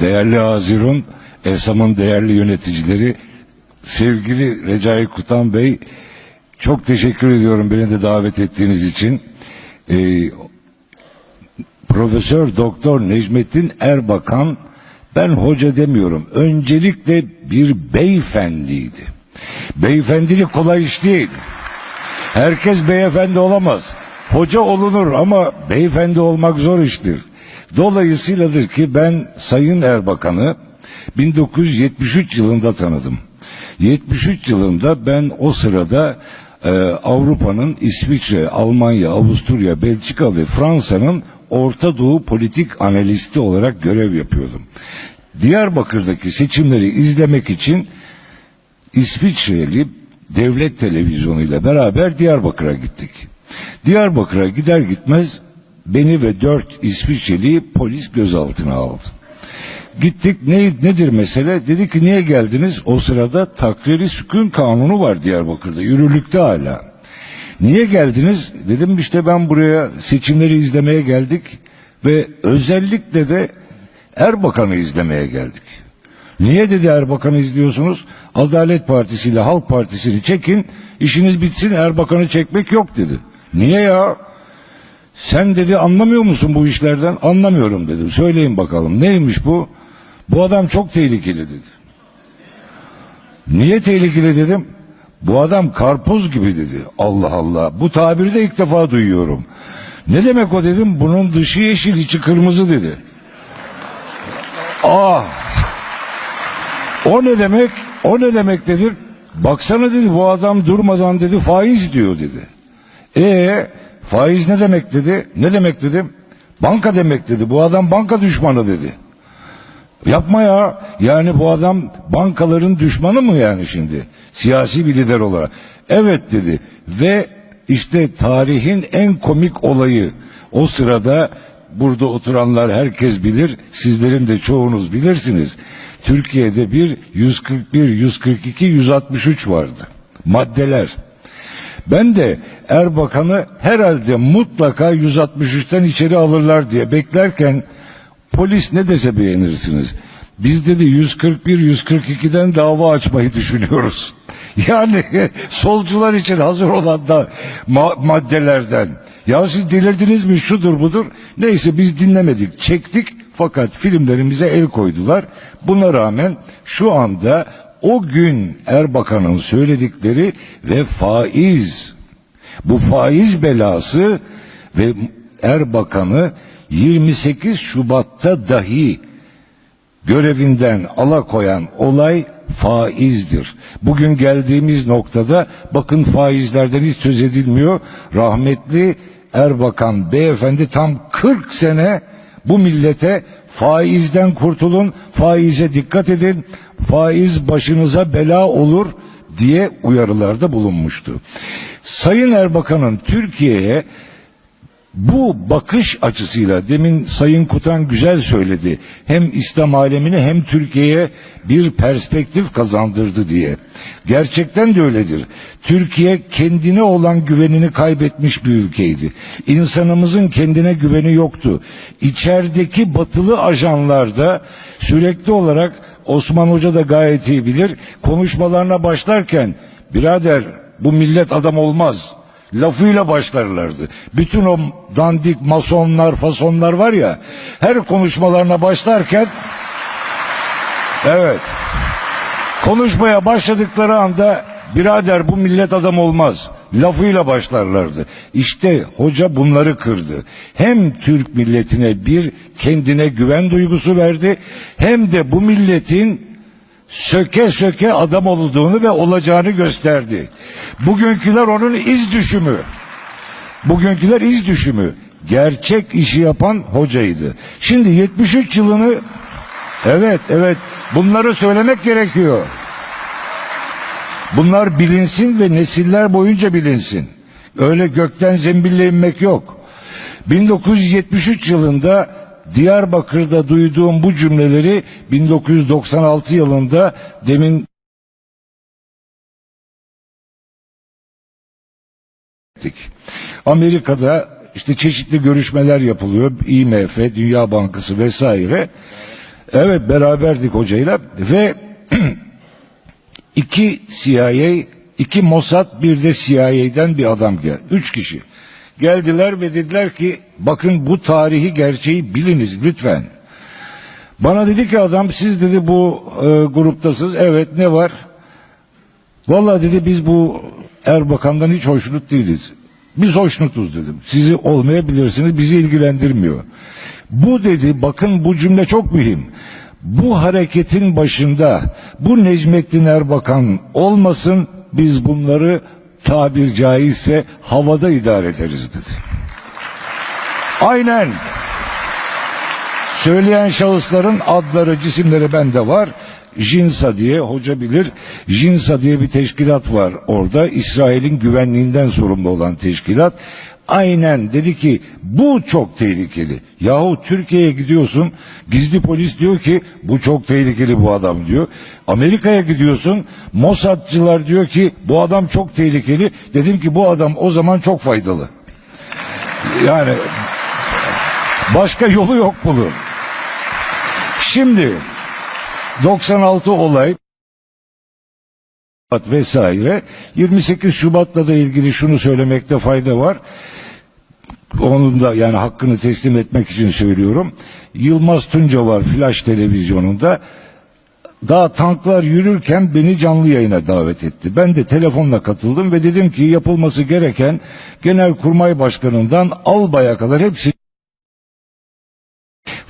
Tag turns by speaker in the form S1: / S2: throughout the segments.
S1: değerli Hazirun, ESAM'ın değerli yöneticileri, sevgili Recai Kutan Bey, çok teşekkür ediyorum beni de davet ettiğiniz için. Ee, Profesör Doktor Necmettin Erbakan, ben hoca demiyorum, öncelikle bir beyefendiydi. Beyefendilik kolay iş değil. Herkes beyefendi olamaz. Hoca olunur ama beyefendi olmak zor iştir. Dolayısıyladır ki ben Sayın Erbakan'ı 1973 yılında tanıdım. 73 yılında ben o sırada e, Avrupa'nın İsviçre, Almanya, Avusturya, Belçika ve Fransa'nın Orta Doğu politik analisti olarak görev yapıyordum. Diyarbakır'daki seçimleri izlemek için İsviçreli devlet televizyonu ile beraber Diyarbakır'a gittik. Diyarbakır'a gider gitmez beni ve dört İsviçreli polis gözaltına aldı. Gittik ne, nedir mesele? Dedi ki niye geldiniz? O sırada takriri sükun kanunu var Diyarbakır'da. Yürürlükte hala. Niye geldiniz? Dedim işte ben buraya seçimleri izlemeye geldik ve özellikle de Erbakan'ı izlemeye geldik. Niye dedi Erbakan'ı izliyorsunuz? Adalet Partisi ile Halk Partisi'ni çekin, işiniz bitsin Erbakan'ı çekmek yok dedi. Niye ya? Sen dedi anlamıyor musun bu işlerden? Anlamıyorum dedim. Söyleyin bakalım neymiş bu? Bu adam çok tehlikeli dedi. Niye tehlikeli dedim? Bu adam karpuz gibi dedi. Allah Allah. Bu tabiri de ilk defa duyuyorum. Ne demek o dedim? Bunun dışı yeşil, içi kırmızı dedi. Ah! O ne demek? O ne demek dedim? Baksana dedi bu adam durmadan dedi faiz diyor dedi. E faiz ne demek dedi? Ne demek dedim? Banka demek dedi. Bu adam banka düşmanı dedi. Yapma ya. Yani bu adam bankaların düşmanı mı yani şimdi? Siyasi bir lider olarak. Evet dedi. Ve işte tarihin en komik olayı o sırada burada oturanlar herkes bilir. Sizlerin de çoğunuz bilirsiniz. Türkiye'de bir 141, 142, 163 vardı. Maddeler. Ben de Erbakan'ı herhalde mutlaka 163'ten içeri alırlar diye beklerken polis ne dese beğenirsiniz. Biz dedi 141 142'den dava açmayı düşünüyoruz. Yani solcular için hazır olan da ma- maddelerden. Ya siz delirdiniz mi şudur budur. Neyse biz dinlemedik çektik fakat filmlerimize el koydular. Buna rağmen şu anda o gün Erbakan'ın söyledikleri ve faiz bu faiz belası ve Erbakan'ı 28 Şubat'ta dahi görevinden alakoyan olay faizdir. Bugün geldiğimiz noktada bakın faizlerden hiç söz edilmiyor. Rahmetli Erbakan beyefendi tam 40 sene bu millete faizden kurtulun, faize dikkat edin, faiz başınıza bela olur diye uyarılarda bulunmuştu. Sayın Erbakan'ın Türkiye'ye bu bakış açısıyla demin Sayın Kutan güzel söyledi. Hem İslam alemine hem Türkiye'ye bir perspektif kazandırdı diye. Gerçekten de öyledir. Türkiye kendine olan güvenini kaybetmiş bir ülkeydi. İnsanımızın kendine güveni yoktu. İçerideki batılı ajanlarda sürekli olarak Osman Hoca da gayet iyi bilir. Konuşmalarına başlarken birader bu millet adam olmaz lafıyla başlarlardı. Bütün o dandik masonlar, fasonlar var ya, her konuşmalarına başlarken evet konuşmaya başladıkları anda birader bu millet adam olmaz lafıyla başlarlardı. İşte hoca bunları kırdı. Hem Türk milletine bir kendine güven duygusu verdi hem de bu milletin söke söke adam olduğunu ve olacağını gösterdi. Bugünküler onun iz düşümü. Bugünküler iz düşümü. Gerçek işi yapan hocaydı. Şimdi 73 yılını evet evet bunları söylemek gerekiyor. Bunlar bilinsin ve nesiller boyunca bilinsin. Öyle gökten zembille inmek yok. 1973 yılında Diyarbakır'da duyduğum bu cümleleri 1996 yılında demin Amerika'da işte çeşitli görüşmeler yapılıyor. IMF, Dünya Bankası vesaire. Evet beraberdik hocayla ve iki CIA, iki Mossad, bir de CIA'den bir adam geldi. Üç kişi. Geldiler ve dediler ki bakın bu tarihi gerçeği biliniz lütfen. Bana dedi ki adam siz dedi bu e, gruptasınız. Evet ne var? Vallahi dedi biz bu Erbakan'dan hiç hoşnut değiliz. Biz hoşnutuz dedim. Sizi olmayabilirsiniz bizi ilgilendirmiyor. Bu dedi bakın bu cümle çok mühim. Bu hareketin başında bu Necmettin Erbakan olmasın biz bunları tabir caizse havada idare ederiz dedi. Aynen. Söyleyen şahısların adları, cisimleri bende var. JINSA diye hoca bilir. JINSA diye bir teşkilat var orada. İsrail'in güvenliğinden sorumlu olan teşkilat. Aynen dedi ki bu çok tehlikeli. Yahu Türkiye'ye gidiyorsun gizli polis diyor ki bu çok tehlikeli bu adam diyor. Amerika'ya gidiyorsun Mossadçılar diyor ki bu adam çok tehlikeli. Dedim ki bu adam o zaman çok faydalı. Yani başka yolu yok bunun. Şimdi 96 olay vesaire 28 Şubat'la da ilgili şunu söylemekte fayda var. Onun da yani hakkını teslim etmek için söylüyorum. Yılmaz Tunca var Flash televizyonunda. Daha tanklar yürürken beni canlı yayına davet etti. Ben de telefonla katıldım ve dedim ki yapılması gereken Genelkurmay Başkanı'ndan albaya kadar hepsi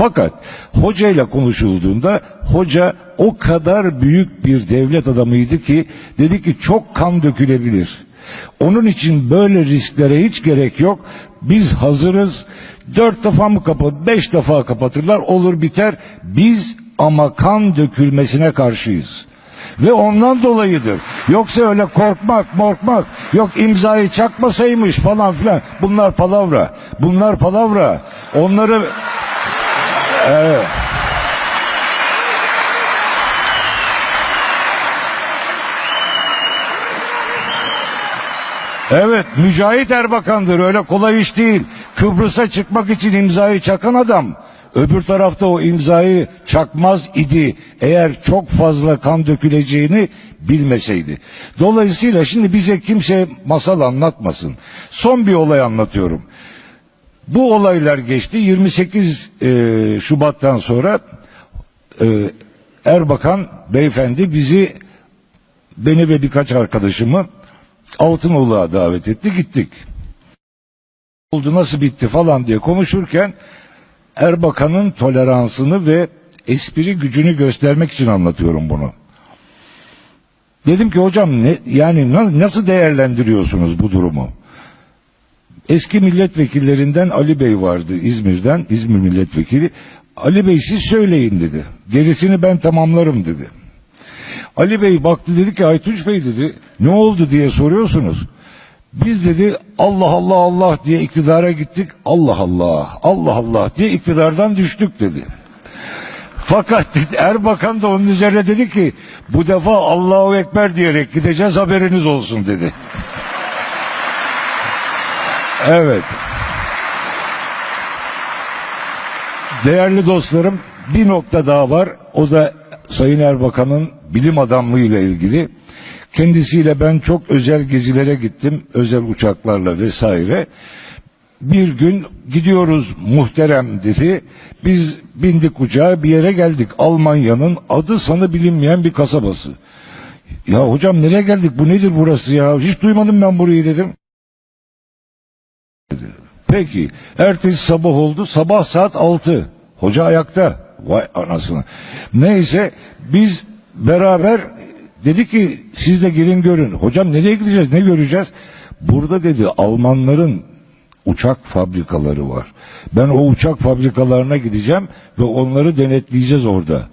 S1: fakat hocayla konuşulduğunda hoca o kadar büyük bir devlet adamıydı ki dedi ki çok kan dökülebilir. Onun için böyle risklere hiç gerek yok. Biz hazırız. Dört defa mı kapı, beş defa kapatırlar olur biter. Biz ama kan dökülmesine karşıyız. Ve ondan dolayıdır. Yoksa öyle korkmak, morkmak, yok imzayı çakmasaymış falan filan. Bunlar palavra. Bunlar palavra. Onları Evet. Evet, Mücahit Erbakan'dır. Öyle kolay iş değil. Kıbrıs'a çıkmak için imzayı çakan adam. Öbür tarafta o imzayı çakmaz idi. Eğer çok fazla kan döküleceğini bilmeseydi. Dolayısıyla şimdi bize kimse masal anlatmasın. Son bir olay anlatıyorum. Bu olaylar geçti. 28 e, Şubat'tan sonra e, Erbakan beyefendi bizi beni ve birkaç arkadaşımı Altınoğlu'na davet etti. Gittik. Oldu nasıl bitti falan diye konuşurken Erbakan'ın toleransını ve espri gücünü göstermek için anlatıyorum bunu. Dedim ki hocam ne, yani na- nasıl değerlendiriyorsunuz bu durumu? Eski milletvekillerinden Ali Bey vardı İzmir'den, İzmir milletvekili. Ali Bey siz söyleyin dedi. Gerisini ben tamamlarım dedi. Ali Bey baktı dedi ki Aytunç Bey dedi ne oldu diye soruyorsunuz. Biz dedi Allah Allah Allah diye iktidara gittik. Allah Allah Allah Allah diye iktidardan düştük dedi. Fakat dedi, Erbakan da onun üzerine dedi ki bu defa Allahu Ekber diyerek gideceğiz haberiniz olsun dedi. Evet. Değerli dostlarım bir nokta daha var. O da Sayın Erbakan'ın bilim adamlığıyla ilgili. Kendisiyle ben çok özel gezilere gittim. Özel uçaklarla vesaire. Bir gün gidiyoruz muhterem dedi. Biz bindik uçağa bir yere geldik. Almanya'nın adı sanı bilinmeyen bir kasabası. Ya hocam nereye geldik bu nedir burası ya? Hiç duymadım ben burayı dedim. Peki. Ertesi sabah oldu. Sabah saat 6. Hoca ayakta. Vay anasını. Neyse biz beraber dedi ki siz de gelin görün. Hocam nereye gideceğiz? Ne göreceğiz? Burada dedi Almanların uçak fabrikaları var. Ben o uçak fabrikalarına gideceğim ve onları denetleyeceğiz orada.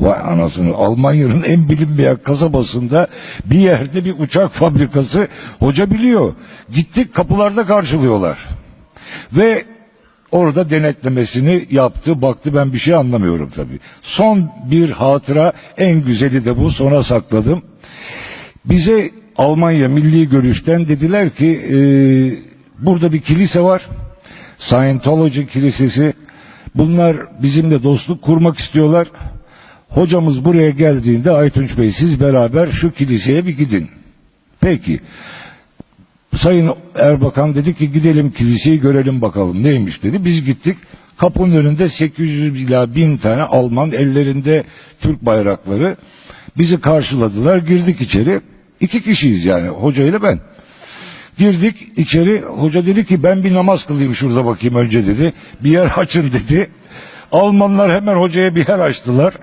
S1: Vay anasını Almanya'nın en bilinmeyen kasabasında bir yerde bir uçak fabrikası hoca biliyor. Gittik kapılarda karşılıyorlar. Ve orada denetlemesini yaptı. Baktı ben bir şey anlamıyorum tabii. Son bir hatıra en güzeli de bu sona sakladım. Bize Almanya Milli Görüş'ten dediler ki e, burada bir kilise var. Scientology kilisesi. Bunlar bizimle dostluk kurmak istiyorlar. Hocamız buraya geldiğinde Aytunç Bey siz beraber şu kiliseye bir gidin. Peki. Sayın Erbakan dedi ki gidelim kiliseyi görelim bakalım neymiş dedi. Biz gittik. Kapının önünde 800 ila 1000 tane Alman ellerinde Türk bayrakları bizi karşıladılar. Girdik içeri. İki kişiyiz yani hoca ile ben. Girdik içeri hoca dedi ki ben bir namaz kılayım şurada bakayım önce dedi. Bir yer açın dedi. Almanlar hemen hocaya bir yer açtılar.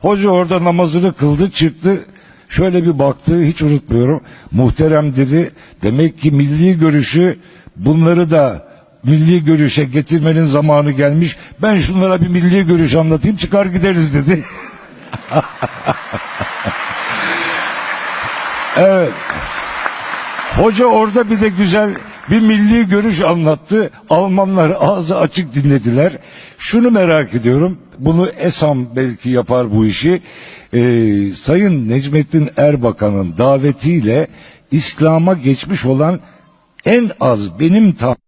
S1: Hoca orada namazını kıldı çıktı. Şöyle bir baktı hiç unutmuyorum. Muhterem dedi. Demek ki milli görüşü bunları da milli görüşe getirmenin zamanı gelmiş. Ben şunlara bir milli görüş anlatayım çıkar gideriz dedi. evet. Hoca orada bir de güzel bir milli görüş anlattı. Almanlar ağzı açık dinlediler. Şunu merak ediyorum. Bunu ESAM belki yapar bu işi. Ee, Sayın Necmettin Erbakan'ın davetiyle İslam'a geçmiş olan en az benim tahminim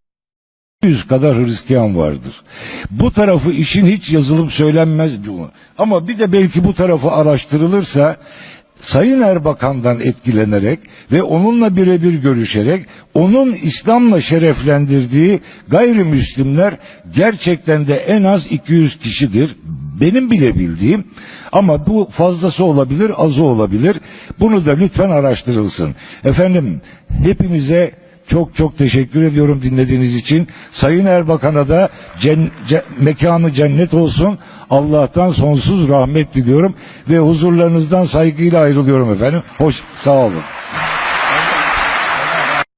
S1: 100 kadar Hristiyan vardır. Bu tarafı işin hiç yazılıp söylenmez bu. Ama bir de belki bu tarafı araştırılırsa Sayın Erbakan'dan etkilenerek ve onunla birebir görüşerek onun İslam'la şereflendirdiği gayrimüslimler gerçekten de en az 200 kişidir. Benim bile bildiğim ama bu fazlası olabilir, azı olabilir. Bunu da lütfen araştırılsın. Efendim hepinize çok çok teşekkür ediyorum dinlediğiniz için. Sayın Erbakan'a da cen- ce- mekanı cennet olsun. Allah'tan sonsuz rahmet diliyorum ve huzurlarınızdan saygıyla ayrılıyorum efendim. Hoş sağ olun.